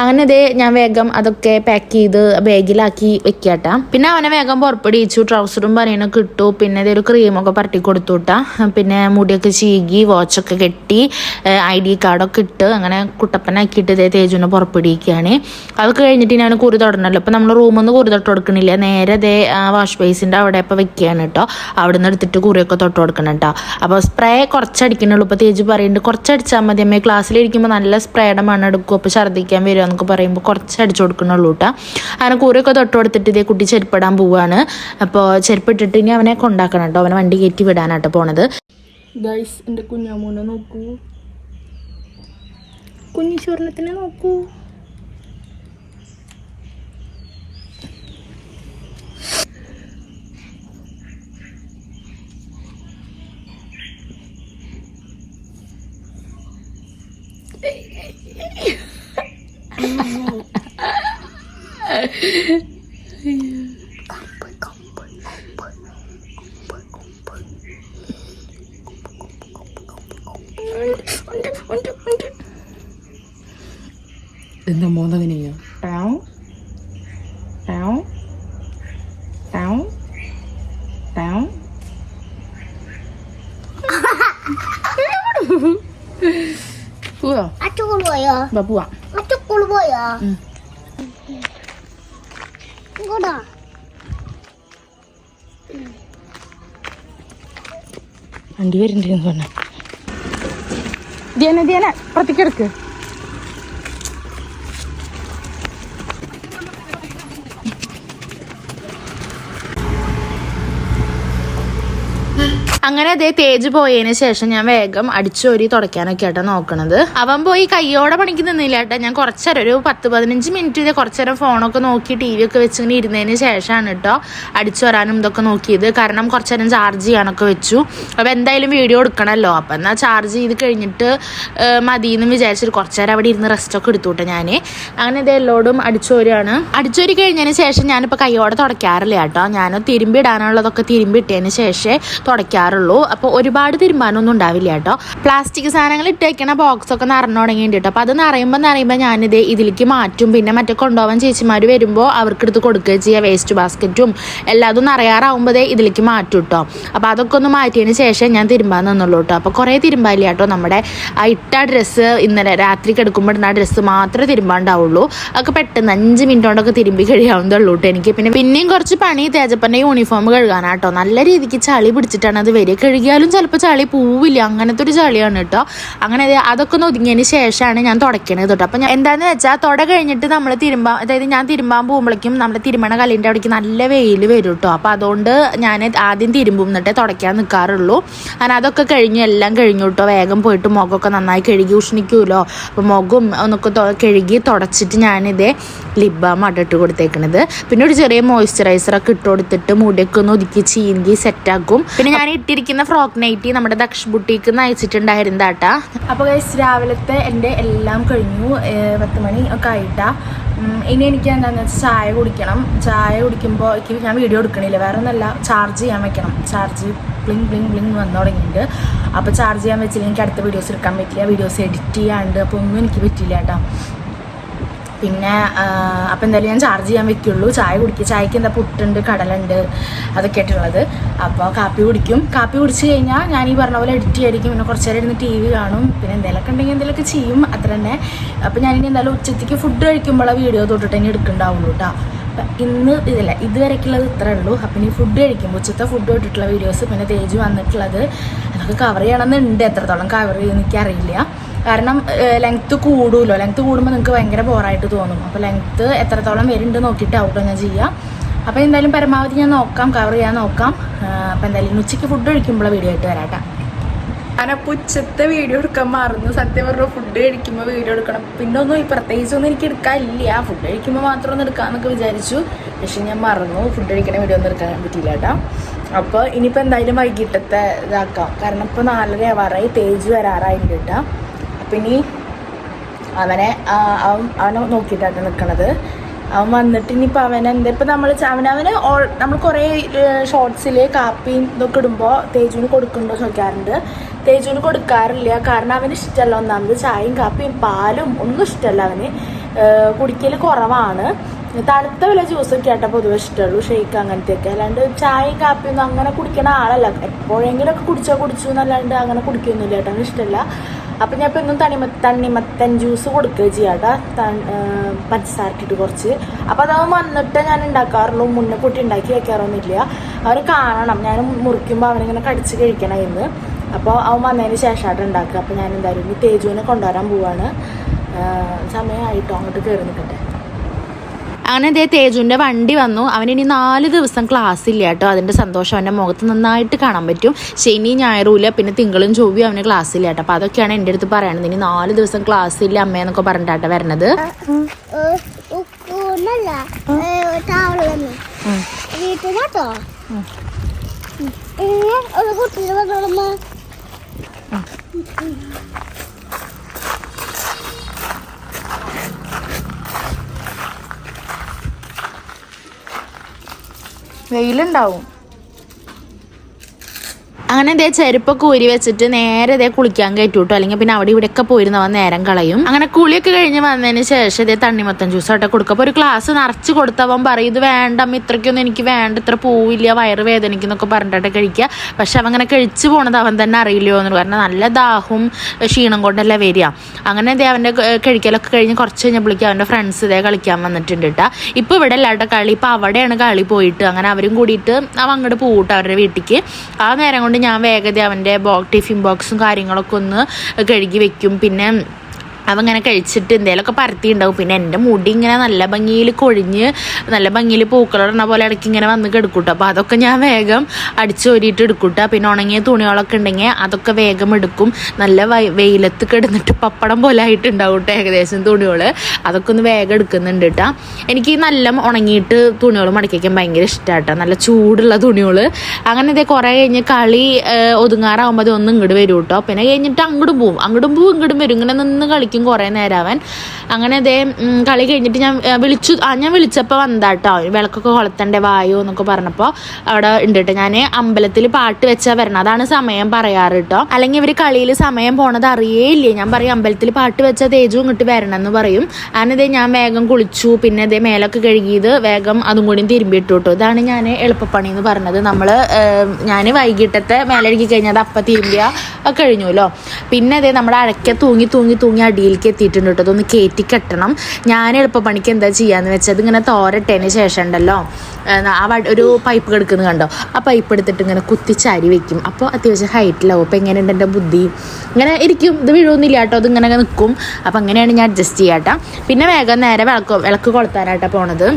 അങ്ങനെ ഇതേ ഞാൻ വേഗം അതൊക്കെ പാക്ക് ചെയ്ത് ബാഗിലാക്കി വെക്കാട്ടാ. പിന്നെ അവനെ വേഗം പുറപ്പെടിച്ചു ട്രൗസറും പറയണ ഇട്ടു. പിന്നെ ഇതൊരു ക്രീമൊക്കെ പരട്ടി കൊടുത്തു വിട്ടാ പിന്നെ മുടിയൊക്കെ ചീകി വാച്ചൊക്കെ കെട്ടി ഐ ഡി കാർഡൊക്കെ ഇട്ട് അങ്ങനെ കുട്ടപ്പനാക്കിയിട്ട് ഇതേ തേജുവിനെ പുറപ്പെടുവിക്കുകയാണ്. അതൊക്കെ കഴിഞ്ഞിട്ട് ഞാൻ കുറി തൊടണല്ലോ. അപ്പം നമ്മൾ റൂമിൽ നിന്ന് കുറി തൊട്ട് കൊടുക്കണില്ല. നേരെ അതേ വാഷ് ബേസിന്റെ അവിടെ ഇപ്പോൾ വെക്കുകയാണ് കേട്ടോ അവിടെ നിന്ന് എടുത്തിട്ട് കുറിയൊക്കെ തൊട്ട് കൊടുക്കണം കേട്ടോ അപ്പോൾ സ്പ്രേ കുറച്ചടിക്കണുള്ളൂ ഇപ്പോൾ തേജ് പറയുന്നുണ്ട് കുറച്ചടിച്ചാൽ മതി. അമ്മേ ക്ലാസ്സിലിരിക്കുമ്പോൾ നല്ല സ്പ്രേയുടെ മണ്ണ് എടുക്കും. അപ്പോൾ ഛർദ്ദിക്കാൻ വരിക എന്നൊക്കെ പറയുമ്പോൾ കുറച്ച് അടിച്ചു കൊടുക്കണുള്ളൂ കേട്ടോ അങ്ങനെ കൂരൊക്കെ തൊട്ട് കൊടുത്തിട്ട് ഇതേ കുട്ടി ചെരുപ്പിടാൻ പോവാണ്. അപ്പോൾ ചെരുപ്പിട്ടിട്ട് ഇനി അവനെ കൊണ്ടാക്കണം കേട്ടോ അവനെ വണ്ടി കയറ്റി വിടാനാട്ടോ പോണത്. ഗൈസ് എന്റെ കുഞ്ഞാമൂനെ നോക്കൂ. കുഞ്ഞു സ്വർണത്തിനെ നോക്കൂ. എന്താ മോന്തങ്ങനെയാ Down. Down. Down. Down. പോവാ അച്ചുകൂൾ പോയോ ബാ പോവാ അച്ചുകൂൾ പോയോ? ഇങ്ങോട്ടാ. വണ്ടി വരുന്നുണ്ടെന്ന് പറഞ്ഞ. ധ്യാന ധ്യാന പുറത്തേക്ക് എടുക്ക്. അങ്ങനെ അതേ തേജ് പോയതിന് ശേഷം ഞാൻ വേഗം അടിച്ചോരി തുടയ്ക്കാനൊക്കെ ആട്ടോ നോക്കണത്. അവൻ പോയി കയ്യോടെ പണിക്ക് നിന്നില്ല കേട്ടോ. ഞാൻ കുറച്ചേരം ഒരു പത്ത് പതിനഞ്ച് മിനിറ്റ് ഇത് കുറച്ചേരം ഫോണൊക്കെ നോക്കി ടി വി ഒക്കെ വെച്ചിങ്ങനെ ഇരുന്നതിന് ശേഷമാണ് കേട്ടോ അടിച്ചോരാനും ഇതൊക്കെ നോക്കിയത്. കാരണം കുറച്ചേരം ചാർജ് ചെയ്യാനൊക്കെ വെച്ചു. അപ്പോൾ എന്തായാലും വീഡിയോ എടുക്കണമല്ലോ അപ്പം എന്നാൽ ചാർജ് ചെയ്ത് കഴിഞ്ഞിട്ട് മതി എന്ന് വിചാരിച്ചിട്ട് കുറച്ചേരം അവിടെ ഇരുന്ന് റെസ്റ്റൊക്കെ എടുത്തു കേട്ടോ ഞാൻ അങ്ങനെ ഇത് എല്ലോടും അടിച്ചോരാണ്. അടിച്ചോരി കഴിഞ്ഞതിന് ശേഷം ഞാനിപ്പോൾ കയ്യോടെ തുടയ്ക്കാറില്ല കേട്ടോ. ഞാൻ തിരുമ്പി ഇടാനുള്ളതൊക്കെ തിരുമ്പി ഇട്ടതിന് അപ്പോൾ ഒരുപാട് തീരുമാനമൊന്നും ഉണ്ടാവില്ല കേട്ടോ. പ്ലാസ്റ്റിക് സാധനങ്ങൾ ഇട്ടേക്കണ ബോക്സ് ഒക്കെ നിറഞ്ഞു തുടങ്ങിയിട്ടുണ്ട്. അപ്പോൾ അത് നിറയുമ്പോൾ നിറയുമ്പോൾ ഞാനിത് ഇതിലേക്ക് മാറ്റും. പിന്നെ മറ്റേ കൊണ്ടുപോകാൻ ചേച്ചിമാർ വരുമ്പോൾ അവർക്കെടുത്ത് കൊടുക്കുകയും ചെയ്യുക വേസ്റ്റ് ബാസ്ക്കറ്റും എല്ലാതും നിറയാറാവുമ്പോഴേ ഇതിലേക്ക് മാറ്റും കേട്ടോ അപ്പോൾ അതൊക്കെ ഒന്ന് മാറ്റിയതിന് ശേഷം ഞാൻ തിരുമ്പാൻ നിന്നുള്ളൂ കേട്ടോ അപ്പോൾ കുറേ തിരുമ്പാല്ല കേട്ടോ നമ്മുടെ ആ ഇട്ട ഡ്രസ്സ് ഇന്നലെ രാത്രി കിടക്കുമ്പോൾ ഇടുന്ന ഡ്രസ്സ് മാത്രമേ തിരുമ്പാണ്ടാവുള്ളൂ. അതൊക്കെ പെട്ടെന്ന് അഞ്ച് മിനിറ്റ് കൊണ്ടൊക്കെ തിരുമ്പി കഴിയാവുന്നതുള്ളൂ കേട്ടോ എനിക്ക്. പിന്നെ പിന്നെയും കുറച്ച് പണി തേജപ്പന്റെ യൂണിഫോം കഴുകാനാട്ടോ നല്ല രീതിക്ക് ചളി പിടിച്ചിട്ടാണ് അത് വരിക കഴുകിയാലും ചിലപ്പോൾ ചളി പൂവില്ല. അങ്ങനത്തെ ഒരു ചളിയാണ് കേട്ടോ അങ്ങനെ അത് അതൊക്കെ ഒതുങ്ങിയതിന് ശേഷമാണ് ഞാൻ തുടയ്ക്കണത് കേട്ടോ അപ്പം എന്താണെന്ന് വെച്ചാൽ തുട കഴിഞ്ഞിട്ട് നമ്മൾ തിരുമ്പാൻ അതായത് ഞാൻ തിരുമ്പാൻ പോകുമ്പോഴേക്കും നമ്മുടെ തിരുമണ കല്ലിന്റെ അവിടേക്ക് നല്ല വെയിൽ വരും കേട്ടോ അപ്പോൾ അതുകൊണ്ട് ഞാൻ ആദ്യം തിരുമ്പും എന്നിട്ടേ തുടയ്ക്കാൻ നിൽക്കാറുള്ളൂ അങ്ങനെ അതൊക്കെ കഴിഞ്ഞു എല്ലാം കഴിഞ്ഞു കേട്ടോ വേഗം പോയിട്ട് മുഖമൊക്കെ നന്നായി കഴുകി ഉഷ്ണിക്കൂലോ. അപ്പോൾ മുഖം ഒന്നൊക്കെ കഴുകി തുടച്ചിട്ട് ഞാനിതേ ലിപ് ബാം ഇട്ട് കൊടുത്തേക്കണത്. പിന്നെ ഒരു ചെറിയ മോയ്സ്ചറൈസറൊക്കെ ഇട്ട് കൊടുത്തിട്ട് മുടിയൊക്കെ ഒന്ന് ഒതുക്കി ചീന്തി സെറ്റാക്കും പിന്നെ ഞാൻ ഇട്ടിരുന്ന ഇരിക്കുന്ന ഫ്രോക്ക് നൈറ്റി നമ്മുടെ ദക്ഷ് ബുട്ടീക്ക് അയച്ചിട്ടുണ്ടായിരുന്നാട്ടാ അപ്പോൾ ഗൈസ് രാവിലത്തെ എന്റെ എല്ലാം കഴിഞ്ഞു പത്ത് മണി ഒക്കെ ആയിട്ടാ. ഇനി എനിക്ക് എന്താണെന്ന് വെച്ചാൽ ചായ കുടിക്കണം. ചായ കുടിക്കുമ്പോൾ എനിക്ക് ഞാൻ വീഡിയോ എടുക്കണില്ല. വേറെ ഒന്നല്ല ചാർജ് ചെയ്യാൻ വെക്കണം. ചാർജ് ബ്ലിങ് ബ്ലിങ് ബ്ലിങ് വന്നു തുടങ്ങിയിട്ടുണ്ട്. അപ്പോൾ ചാർജ് ചെയ്യാൻ വെച്ചില്ലെങ്കിൽ എനിക്ക് അടുത്ത വീഡിയോസ് എടുക്കാൻ പറ്റില്ല. വീഡിയോസ് എഡിറ്റ് ചെയ്യാണ്ട് അപ്പോൾ ഒന്നും എനിക്ക് പറ്റില്ല കേട്ടോ. പിന്നെ അപ്പം എന്തായാലും ഞാൻ ചാർജ് ചെയ്യാൻ വെക്കുള്ളൂ. ചായ കുടിക്കും ചായക്ക് എന്താ പുട്ടുണ്ട് കടലുണ്ട് അതൊക്കെ ആയിട്ടുള്ളത് അപ്പോൾ കാപ്പി കുടിക്കും. കാപ്പി കുടിച്ച് കഴിഞ്ഞാൽ ഞാൻ ഈ പറഞ്ഞ പോലെ എഡിറ്റ് ചെയ്യായിരിക്കും. പിന്നെ കുറച്ച് നേരം ഇരുന്ന് ടി വി കാണും. പിന്നെ എന്തെങ്കിലുമൊക്കെ ഉണ്ടെങ്കിൽ എന്തെങ്കിലുമൊക്കെ ചെയ്യും. അത്ര തന്നെ. അപ്പോൾ ഞാനിനി എന്തായാലും ഉച്ചത്തേക്ക് ഫുഡ് കഴിക്കുമ്പോഴാണ് വീഡിയോ തൊട്ടിട്ട് തന്നെ എടുക്കുന്നുണ്ടാവുള്ളൂ കേട്ടോ അപ്പം ഇന്ന് ഇതല്ല ഇതുവരെക്കുള്ളത് ഇത്രേ ഉള്ളൂ. അപ്പം ഇനി ഫുഡ് കഴിക്കുമ്പോൾ ഉച്ചത്തെ ഫുഡ് തൊട്ടിട്ടുള്ള വീഡിയോസ് പിന്നെ തേജ് വന്നിട്ടുള്ളത് അതൊക്കെ കവർ ചെയ്യണമെന്നുണ്ട്. എത്രത്തോളം കവർ ചെയ്യുമെന്ന് എനിക്കറിയില്ല. കാരണം ലെങ്ത്ത് കൂടുമല്ലോ ലെങ്ത്ത് കൂടുമ്പോൾ നിങ്ങൾക്ക് ഭയങ്കര ബോറായിട്ട് തോന്നും. അപ്പോൾ ലെങ്ത്ത് എത്രത്തോളം വരുന്നുണ്ട് നോക്കിയിട്ടാവും ഔട്ടോ ഞാൻ ചെയ്യാം. അപ്പോൾ എന്തായാലും പരമാവധി ഞാൻ നോക്കാം കവർ ചെയ്യാൻ നോക്കാം. അപ്പോൾ എന്തായാലും ഉച്ചയ്ക്ക് ഫുഡ് കഴിക്കുമ്പോൾ വീഡിയോ ആയിട്ട് വരാട്ടാ. ഞാനപ്പോൾ ഉച്ചത്തെ വീഡിയോ എടുക്കാൻ മറന്നു. സത്യം പറഞ്ഞു ഫുഡ് കഴിക്കുമ്പോൾ വീഡിയോ എടുക്കണം. പിന്നെ ഒന്നും ഈ പ്രത്യേകിച്ചൊന്നും എനിക്ക് എടുക്കാനില്ല. ഫുഡ് കഴിക്കുമ്പോൾ മാത്രം ഒന്ന് എടുക്കാമെന്നൊക്കെ വിചാരിച്ചു. പക്ഷേ ഞാൻ മറന്നു. ഫുഡ് കഴിക്കണ വീഡിയോ ഒന്നും എടുക്കാൻ പറ്റിയില്ല കേട്ടോ. അപ്പോൾ ഇനിയിപ്പോൾ എന്തായാലും വൈകിട്ടത്തെ ഇതാക്കാം. കാരണം ഇപ്പോൾ നാലര ആവാറായി തേജ് വരാറായിട്ടുണ്ട് കേട്ടോ. അപ്പം ഇനി അവനെ അവനെ നോക്കിയിട്ടാണ് നിൽക്കണത് അവൻ വന്നിട്ട് ഇനിയിപ്പോൾ അവൻ എന്താ ഇപ്പം നമ്മൾ അവനവന് ഓൾ നമ്മൾ കുറേ ഷോർട്സിൽ കാപ്പിയും ഇതൊക്കെ ഇടുമ്പോൾ തേജുവിന് കൊടുക്കുന്നുണ്ടോ ചോദിക്കാറുണ്ട്. തേജുവിന് കൊടുക്കാറില്ല. കാരണം അവന് ഇഷ്ടമല്ല ഒന്നാമത് ചായയും കാപ്പിയും പാലും ഒന്നും ഇഷ്ടമല്ല അവന്. കുടിക്കൽ കുറവാണ്. തണുത്ത വില ജ്യൂസൊക്കെ ആയിട്ട് പൊതുവെ ഇഷ്ടമുള്ളൂ ഷെയ്ക്ക് അങ്ങനത്തെയൊക്കെ. അല്ലാണ്ട് ചായയും കാപ്പിയൊന്നും അങ്ങനെ കുടിക്കണ ആളല്ല. എപ്പോഴെങ്കിലുമൊക്കെ കുടിച്ചാൽ കുടിച്ചു എന്നല്ലാണ്ട് അങ്ങനെ കുടിക്കൊന്നുമില്ല. കേട്ടോ ഇഷ്ടമല്ല അപ്പം ഞാൻ ഇപ്പം ഇന്നും തണിമ തണ്ണിമത്തൻ ജ്യൂസ് കൊടുക്കുക ചെയ്യാട്ടാ. പഞ്ചസാര ഇട്ടിട്ട് കുറച്ച്. അപ്പം അത് വന്നിട്ട് ഞാൻ ഉണ്ടാക്കാറുള്ളൂ. മുന്നേ കൂട്ടി ഉണ്ടാക്കി വെക്കാറൊന്നുമില്ല. അവന് കാണണം. ഞാൻ മുറിക്കുമ്പോൾ അവനിങ്ങനെ കടിച്ച് കഴിക്കണം ഇന്ന് അപ്പോൾ അവൻ വന്നതിന് ശേഷമായിട്ട് ഉണ്ടാക്കുക. അപ്പോൾ ഞാൻ എന്തായാലും തേജുവിനെ കൊണ്ടുവരാൻ പോവാണ്. സമയമായിട്ടോ അങ്ങോട്ട് കയറി നിൽക്കട്ടെ അങ്ങനെ അദ്ദേഹം തേജുവിന്റെ വണ്ടി വന്നു. അവനിനി നാല് ദിവസം ക്ലാസ് ഇല്ല കേട്ടോ. അതിന്റെ സന്തോഷം അവന്റെ മുഖത്ത് നന്നായിട്ട് കാണാൻ പറ്റും. ശനി ഞായറുമില്ല പിന്നെ തിങ്കളും ചൊവ്വയും അവന് ക്ലാസ് ഇല്ല കേട്ടോ. അപ്പോൾ അതൊക്കെയാണ് എന്റെ അടുത്ത് പറയണത്. ഇനി നാല് ദിവസം ക്ലാസ് ഇല്ല അമ്മയെന്നൊക്കെ പറഞ്ഞിട്ടാട്ടോ വരണത്. വീട്ടിലാട്ടോ? ഒരു കുട്ടിയുടെ വന്നോളമ്മ. വെയിലുണ്ടാവും. അങ്ങനെ ദേ ചെരുപ്പൊക്കെ ഊരി വെച്ചിട്ട് നേരെ ഇതേ കുളിക്കാൻ കയറ്റു അല്ലെങ്കിൽ പിന്നെ അവിടെ ഇവിടെയൊക്കെ പോയിരുന്നവൻ നേരം കളയും. അങ്ങനെ കുളിയൊക്കെ കഴിഞ്ഞ് വന്നതിന് ശേഷം ഇതേ തണ്ണിമത്തൻ ജ്യൂസ് ആട്ടെ കൊടുക്കും. അപ്പോൾ ഒരു ഗ്ലാസ് നിറച്ച് കൊടുത്തവൻ പറയും ഇത് വേണ്ട ഇത്രയ്ക്കൊന്നും എനിക്ക് വേണ്ട ഇത്ര പൂവില്ല വയറ് വേദനിക്കുന്നൊക്കെ പറഞ്ഞിട്ട് കഴിക്കുക. പക്ഷെ അവൻ അങ്ങനെ കഴിച്ചു പോണത് അവൻ തന്നെ അറിയില്ലയോ എന്ന് കാരണം നല്ല ദാഹവും ക്ഷീണം കൊണ്ടല്ലേ വരിക. അങ്ങനെ ഇതേ അവന്റെ കഴിക്കലൊക്കെ കഴിഞ്ഞ് കുറച്ച് കഴിഞ്ഞപ്പോഴേക്കും അവന്റെ ഫ്രണ്ട്സ് ഇതേ കളിക്കാൻ വന്നിട്ടുണ്ട് കേട്ടോ ഇപ്പോൾ ഇവിടെ അല്ലാട്ട കളി. ഇപ്പോൾ അവിടെയാണ് കളി പോയിട്ട്. അങ്ങനെ അവരും കൂടിയിട്ട് അവൻ അങ്ങോട്ട് പോകട്ടെ അവരുടെ വീട്ടിലേക്ക് ആ നേരം കൊണ്ട് ഞാൻ വേഗത അവന്റെ ബോ ടിഫിൻ ബോക്സും കാര്യങ്ങളൊക്കെ ഒന്ന് കഴുകി വെക്കും. പിന്നെ അവ ഇങ്ങനെ കഴിച്ചിട്ട് എന്തെങ്കിലുമൊക്കെ പരത്തി ഉണ്ടാവും പിന്നെ എന്റെ മുടി ഇങ്ങനെ നല്ല ഭംഗിയിൽ കൊഴിഞ്ഞ് നല്ല ഭംഗിയിൽ പൂക്കളിടുന്ന പോലെ ഇടയ്ക്ക് ഇങ്ങനെ വന്ന് കിടക്കൂട്ടോ. അപ്പോൾ അതൊക്കെ ഞാൻ വേഗം അടിച്ചോരിയിട്ട് എടുക്കൂട്ടോ. പിന്നെ ഉണങ്ങിയ തുണികളൊക്കെ ഉണ്ടെങ്കിൽ അതൊക്കെ വേഗം എടുക്കും. നല്ല വെയിലത്ത് കിടന്നിട്ട് പപ്പടം പോലെ ആയിട്ടുണ്ടാവും കേട്ടോ ഏകദേശം തുണികൾ അതൊക്കെ ഒന്ന് വേഗം എടുക്കുന്നുണ്ട് കേട്ടോ. എനിക്ക് നല്ല ഉണങ്ങിയിട്ട് തുണികൾ മടക്കിക്കാൻ ഭയങ്കര ഇഷ്ടമാട്ടോ നല്ല ചൂടുള്ള തുണികൾ അങ്ങനെ ഇതേ കുറേ കഴിഞ്ഞ് കളി ഏഹ്, ഒതുങ്ങാറാവുമ്പോൾ അത് ഒന്ന് ഇങ്ങോട്ട് വരും കേട്ടോ പിന്നെ കഴിഞ്ഞിട്ട് അങ്ങോട്ടും പോവും. അങ്ങോട്ടും പോവും ഇങ്ങോട്ടും വരും. ഇങ്ങനെ നിന്ന് കളിക്കും. കുറേ നേരം അവൻ അങ്ങനെ അതേ കളി കഴിഞ്ഞിട്ട് ഞാൻ വിളിച്ചു ആ ഞാൻ വിളിച്ചപ്പോൾ വന്നാട്ടോ വിളക്കൊക്കെ കൊളുത്തണ്ടേ വായോ എന്നൊക്കെ പറഞ്ഞപ്പോൾ അവിടെ ഉണ്ട് ഞാൻ അമ്പലത്തിൽ പാട്ട് വെച്ചാൽ വരണം അതാണ് സമയം പറയാറ് കേട്ടോ അല്ലെങ്കിൽ ഇവർ കളിയിൽ സമയം പോണത് അറിയേയില്ലേ? ഞാൻ പറയും അമ്പലത്തിൽ പാട്ട് വെച്ചാൽ തേജു ഇങ്ങോട്ട് വരണം എന്ന് പറയും. അങ്ങനെ ഇതേ ഞാൻ വേഗം കുളിച്ചു. പിന്നെ അതേ മേലൊക്കെ കഴുകിയത് വേഗം അതും കൂടി തിരുമ്പിട്ടു കേട്ടോ ഇതാണ് ഞാൻ എളുപ്പപ്പണി എന്ന് പറഞ്ഞത്. നമ്മൾ ഞാൻ വൈകിട്ടത്തെ മേലഴുകി കഴിഞ്ഞാൽ അപ്പം തിരുമ്പിയ കഴിഞ്ഞുല്ലോ. പിന്നെ അതേ നമ്മുടെ അഴക്കെ തൂങ്ങി തൂങ്ങി തൂങ്ങി അടിയിലേക്ക് എത്തിയിട്ടുണ്ട് കേട്ടോ. അതൊന്ന് കയറ്റി കെട്ടണം. ഞാൻ എളുപ്പപ്പണിക്ക് എന്താ ചെയ്യാന്ന് വെച്ചാൽ ഇങ്ങനെ തോരട്ടതിന് ശേഷം ഉണ്ടല്ലോ ആ ഒരു പൈപ്പ് കിടക്കുന്നത് കണ്ടോ? ആ പൈപ്പ് എടുത്തിട്ട് ഇങ്ങനെ കുത്തിച്ചാരി വെക്കും. അപ്പോൾ അത്യാവശ്യം ഹൈറ്റിലാവും. അപ്പോൾ എങ്ങനെയുണ്ട് എന്റെ ബുദ്ധി? ഇങ്ങനെ ഇരിക്കും. ഇത് വീഴൊന്നുമില്ല കേട്ടോ. ഇങ്ങനെ നിൽക്കും അപ്പോൾ അങ്ങനെയാണ് ഞാൻ അഡ്ജസ്റ്റ് ചെയ്യാട്ടോ. പിന്നെ വേഗം നേരെ വിളക്ക് വിളക്ക് കൊളുത്താനായിട്ടാണ് പോണത്.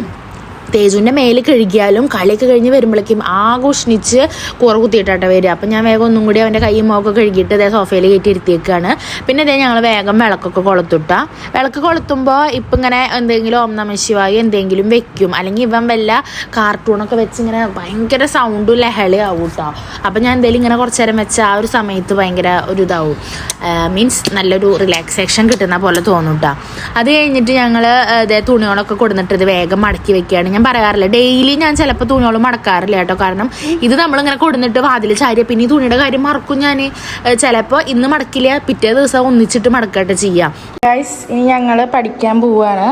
തേജുവിന്റെ മേൽ കഴുകിയാലും കളിയൊക്കെ കഴിഞ്ഞ് വരുമ്പോഴേക്കും ആഘോഷിച്ച് ഉഷ്ണിച്ച് കൂറ കുത്തിയിട്ടാട്ടോ വരിക. അപ്പം ഞാൻ വേഗം ഒന്നും കൂടി അവന്റെ കൈയും മുഖമൊക്കെ കഴുകിയിട്ട് അതേ സോഫയിൽ കയറ്റി ഇരുത്തിയേക്കാണ്. പിന്നെ ഇതേ ഞങ്ങൾ വേഗം വിളക്കൊക്കെ കൊളുത്തുട്ട. വിളക്ക് കൊളുത്തുമ്പോൾ ഇപ്പം ഇങ്ങനെ എന്തെങ്കിലും ഓം നമ ശിവായി എന്തെങ്കിലും വെക്കും. അല്ലെങ്കിൽ ഇവൻ വല്ല കാർട്ടൂണൊക്കെ വെച്ച് ഇങ്ങനെ ഭയങ്കര സൗണ്ടും ലഹളിയാവും കേട്ടോ അപ്പം ഞാൻ എന്തെങ്കിലും ഇങ്ങനെ കുറച്ച് നേരം വെച്ച ആ ഒരു സമയത്ത് ഭയങ്കര ഒരു ഇതാവും. മീൻസ് നല്ലൊരു റിലാക്സേഷൻ കിട്ടുന്ന പോലെ തോന്നും കേട്ടോ അത് കഴിഞ്ഞിട്ട് ഞങ്ങൾ ഇതേ തുണികളൊക്കെ കൊടുത്തിട്ട് ഇത് വേഗം മടക്കി വെക്കുകയാണ്. ഞാൻ പറയാറില്ല. ഡെയിലി ഞാൻ ചിലപ്പോൾ തുണിയോളം മടക്കാറില്ല കേട്ടോ. കാരണം ഇത് നമ്മളിങ്ങനെ കൊടുന്നിട്ട് വാതിൽ ചാരിയ. പിന്നെ ഈ തുണിയുടെ കാര്യം മറക്കും ഞാൻ ചിലപ്പോൾ ഇന്ന് മടക്കില്ല പിറ്റേ ദിവസം ഒന്നിച്ചിട്ട് മടക്കട്ടെ ചെയ്യാം. ഗൈസ് ഇനി ഞങ്ങൾ പഠിക്കാൻ പോവാണ്.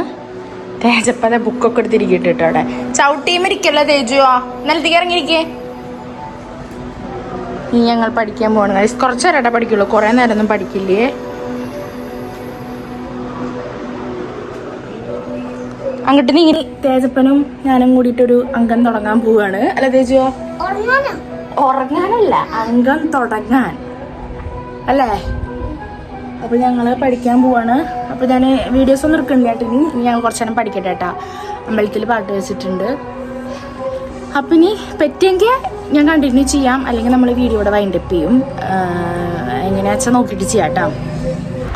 തേജപ്പത ബുക്കൊക്കെ എടുത്തിരിക്കട്ടെ കേട്ടോ അവിടെ. ചവിട്ടിയും ഇരിക്കല്ലോ തേജുവോ? നിലത്തേക്ക് ഇറങ്ങിയിരിക്കേ ഇനി ഞങ്ങൾ പഠിക്കാൻ പോവാണ് ഗൈസ് കുറച്ച് നേരം പഠിക്കുള്ളൂ. കുറേ നേരമൊന്നും പഠിക്കില്ലേ? അങ്ങോട്ട് നീ തേജപ്പനും ഞാനും കൂടിയിട്ടൊരു അംഗം തുടങ്ങാൻ പോവാണ്. അല്ല തേജോ? ഉറങ്ങാനോ? ഉറങ്ങാനല്ല അംഗം തുടങ്ങാൻ. അല്ലേ? അപ്പൊ ഞങ്ങൾ പഠിക്കാൻ പോവാണ്. അപ്പൊ ഞാൻ വീഡിയോസ് ഒന്നും എടുക്കണില്ല കേട്ടോ ഇനി. ഇനി ഞാൻ കുറച്ചു നേരം പഠിക്കട്ടെ കേട്ടാ. അമ്പലത്തിൽ പാട്ട് വെച്ചിട്ടുണ്ട്. അപ്പൊ ഇനി പറ്റിയെങ്കിൽ ഞാൻ കണ്ടിന്യൂ ചെയ്യാം. അല്ലെങ്കിൽ നമ്മൾ വീഡിയോയുടെ വൈൻഡപ്പ് ചെയ്യും. എങ്ങനെയാ വെച്ചാൽ നോക്കിയിട്ട് ചെയ്യാം കേട്ടോ.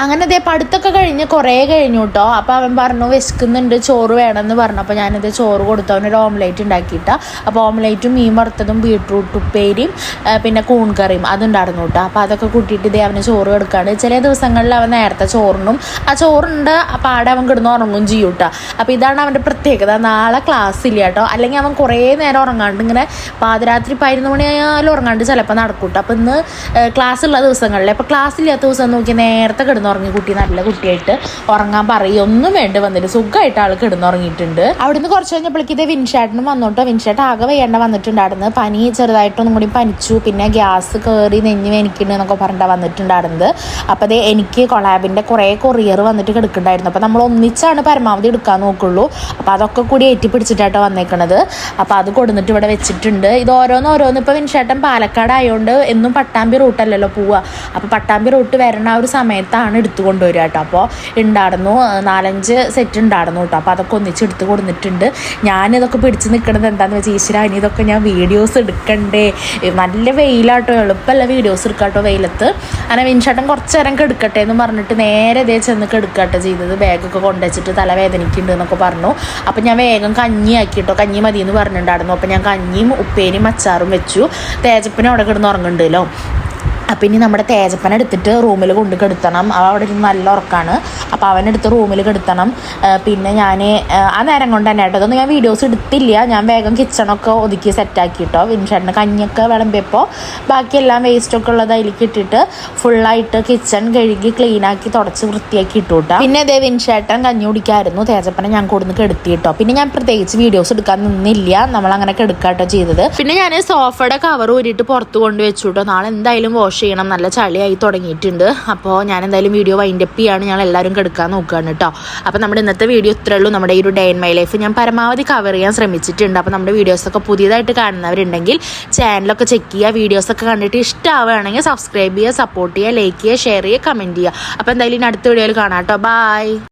അങ്ങനെ അതേ പഠിത്തമൊക്കെ കഴിഞ്ഞ് കുറേ കഴിഞ്ഞു കേട്ടോ അപ്പോൾ അവൻ പറഞ്ഞു വിശക്കുന്നുണ്ട് ചോറ് വേണമെന്ന് പറഞ്ഞു. അപ്പോൾ ഞാനിത് ചോറ് കൊടുത്തു. അവനൊരു ഓംലേറ്റ് ഉണ്ടാക്കിയിട്ട. അപ്പോൾ ഓംലേറ്റും മീൻ വറുത്തതും ബീട്രൂട്ട് ഉപ്പേരിയും പിന്നെ കൂൺ കറിയും അതുണ്ടായിരുന്നു കേട്ടോ. അപ്പോൾ അതൊക്കെ കൂട്ടിയിട്ട് ഇതേ അവന് ചോറ് കൊടുക്കാണ്ട് ചില ദിവസങ്ങളിൽ അവൻ നേരത്തെ ചോറിനും ആ ചോറുണ്ട് അപ്പോൾ ആടെ അവൻ കിടന്ന് ഉറങ്ങും ചെയ്യും കേട്ടോ. അപ്പോൾ ഇതാണ് അവന്റെ പ്രത്യേകത. നാളെ ക്ലാസ് ഇല്ല കേട്ടോ. അല്ലെങ്കിൽ അവൻ കുറേ നേരം ഉറങ്ങാണ്ട് ഇങ്ങനെ പാതിരാത്രി പതിനൊന്ന് മണിയായാലും ഉറങ്ങാണ്ട് ചിലപ്പോൾ നടക്കൂട്ടോ അപ്പോൾ ഇന്ന് ക്ലാസ് ഉള്ള ദിവസങ്ങളിൽ അപ്പോൾ ക്ലാസ് ഇല്ലാത്ത ദിവസം നോക്കി നേരത്തെ കിടന്നുറങ്ങി കുട്ടി നല്ല കുട്ടിയായിട്ട് ഉറങ്ങാൻ പറയും. ഒന്നും വേണ്ട വന്നിട്ട് സുഖമായിട്ട് ആൾ കിടന്നുറങ്ങിയിട്ടുണ്ട്. അവിടുന്ന് കുറച്ച് കഴിഞ്ഞപ്പോഴേക്ക് ഇതേ വിൻഷേട്ടനും വന്നോട്ടോ. വിൻഷേട്ട് ആകെ വയ്യേണ്ട വന്നിട്ടുണ്ടായിരുന്നു പനി ചെറുതായിട്ടൊന്നും കൂടി പനിച്ചു. പിന്നെ ഗ്യാസ് കയറി നെഞ്ഞ് വേനിക്കുന്നുണ്ട് എന്നൊക്കെ പറഞ്ഞിട്ടാണ് വന്നിട്ടുണ്ടായിരുന്നത് അപ്പോൾ അതേ എനിക്ക് കൊളാബിന്റെ കുറേ കൊറിയർ വന്നിട്ട് കിടക്കുന്നുണ്ടായിരുന്നു. അപ്പോൾ നമ്മൾ ഒന്നിച്ചാണ് പരമാവധി എടുക്കാൻ നോക്കുള്ളൂ. അപ്പോൾ അതൊക്കെ കൂടി ഏറ്റി പിടിച്ചിട്ടാട്ടോ വന്നേക്കണത്. അപ്പോൾ അത് കൊടുന്നിട്ട് ഇവിടെ വെച്ചിട്ടുണ്ട്. ഇത് ഓരോന്ന് ഓരോന്ന് ഇപ്പോൾ വിൻഷേട്ടൻ പാലക്കാട് ആയതുകൊണ്ട് എന്നും പട്ടാമ്പി റൂട്ടല്ലല്ലോ പോവുക അപ്പോൾ പട്ടാമ്പി റൂട്ട് വരണ ആ ഒരു സമയത്താണ് എടുത്തു കൊണ്ടുവരിക കേട്ടോ അപ്പോൾ ഉണ്ടായിരുന്നു നാലഞ്ച് സെറ്റ് ഉണ്ടായിരുന്നു കേട്ടോ അപ്പോൾ അതൊക്കെ ഒന്നിച്ച് എടുത്തു കൊടുത്തിട്ടുണ്ട് ഞാനിതൊക്കെ പിടിച്ച് നിൽക്കണത് എന്താണെന്ന് വെച്ചാൽ ഈശ്വര ഇനി ഇതൊക്കെ ഞാൻ വീഡിയോസ് എടുക്കണ്ടേ? നല്ല വെയിലാട്ടോ എളുപ്പമല്ല വീഡിയോസ് എടുക്കാട്ടോ വെയിലത്ത്. അങ്ങനെ വിൻഷേട്ടൻ കുറച്ച് നേരം കെടുക്കട്ടെ എന്ന് പറഞ്ഞിട്ട് നേരെ ഇതേ ചെന്ന് കെടുക്കട്ടെ ചെയ്തത്. ബാഗൊക്കെ കൊണ്ടുവച്ചിട്ട് തലവേദനയ്ക്കുണ്ട് എന്നൊക്കെ പറഞ്ഞു. അപ്പോൾ ഞാൻ വേഗം കഞ്ഞി ആക്കിട്ടോ കഞ്ഞി മതി എന്ന് പറഞ്ഞിട്ടുണ്ടായിരുന്നു. അപ്പോൾ ഞാൻ കഞ്ഞിയും ഉപ്പേരിയും അച്ചാറും വെച്ചു. തേജപ്പിനും അവിടെ കിടന്ന് ഉറങ്ങുന്നുണ്ടല്ലോ. അപ്പം ഇനി നമ്മുടെ തേജപ്പനെ എടുത്തിട്ട് റൂമിൽ കൊണ്ട് കെടുത്തണം. അവ അവിടെ ഇരുന്ന് നല്ല ഉറക്കാണ്. അപ്പോൾ അവനെടുത്ത് റൂമിൽ കെടുത്തണം. പിന്നെ ഞാൻ ആ നേരം കൊണ്ട് തന്നെ കേട്ടോ. അതൊന്നും ഞാൻ വീഡിയോസ് എടുത്തില്ല. ഞാൻ വേഗം കിച്ചണൊക്കെ ഒതുക്കി സെറ്റാക്കി കേട്ടോ വിൻഷേട്ടന് കഞ്ഞൊക്കെ വിളമ്പിയപ്പോൾ ബാക്കിയെല്ലാം വേസ്റ്റൊക്കെ ഉള്ളത് അതിലേക്ക് ഇട്ടിട്ട് ഫുള്ളായിട്ട് കിച്ചൺ കഴുകി ക്ലീനാക്കി തുടച്ച് വൃത്തിയാക്കി ഇട്ടു പിന്നെ അതേ വിൻഷേട്ടൻ കഞ്ഞി കുടിക്കായിരുന്നു. തേജപ്പനെ ഞാൻ കൊടുന്ന് കെടുത്തി പിന്നെ ഞാൻ പ്രത്യേകിച്ച് വീഡിയോസ് എടുക്കാൻ നിന്നില്ല. നമ്മൾ അങ്ങനെ കെടുക്കാട്ടോ ചെയ്തത്. പിന്നെ ഞാൻ സോഫയുടെ കവർ ഊരിയിട്ട് പുറത്ത് കൊണ്ടുവച്ചു കേട്ടോ നാളെ എന്തായാലും വാഷ് ചെയ്യണം. നല്ല ചളിയായി തുടങ്ങിയിട്ടുണ്ട്. അപ്പോൾ ഞാൻ എന്തായാലും വീഡിയോ വൈൻഡ് അപ്പ് ചെയ്യാണ്. ഞങ്ങൾ എല്ലാവരും കെടുക്കാൻ നോക്കുകയാണ് കേട്ടോ അപ്പോൾ നമ്മുടെ ഇന്നത്തെ വീഡിയോ ഇത്രേ ഉള്ളൂ. നമ്മുടെ ഈ ഒരു ഡേ ഇൻ മൈ ലൈഫ് ഞാൻ പരമാവധി കവർ ചെയ്യാൻ ശ്രമിച്ചിട്ടുണ്ട്. അപ്പോൾ നമ്മുടെ വീഡിയോസൊക്കെ പുതിയതായിട്ട് കാണുന്നവരുണ്ടെങ്കിൽ ചാനലൊക്കെ ചെക്ക് ചെയ്യുക. വീഡിയോസൊക്കെ കണ്ടിട്ട് ഇഷ്ടമാവുകയാണെങ്കിൽ സബ്സ്ക്രൈബ് ചെയ്യുക സപ്പോർട്ട് ചെയ്യുക ലൈക്ക് ചെയ്യുക ഷെയർ ചെയ്യുക കമന്റ് ചെയ്യുക. അപ്പോൾ എന്തായാലും ഇനി അടുത്ത വീഡിയോയിൽ കാണാം കേട്ടോ ബൈ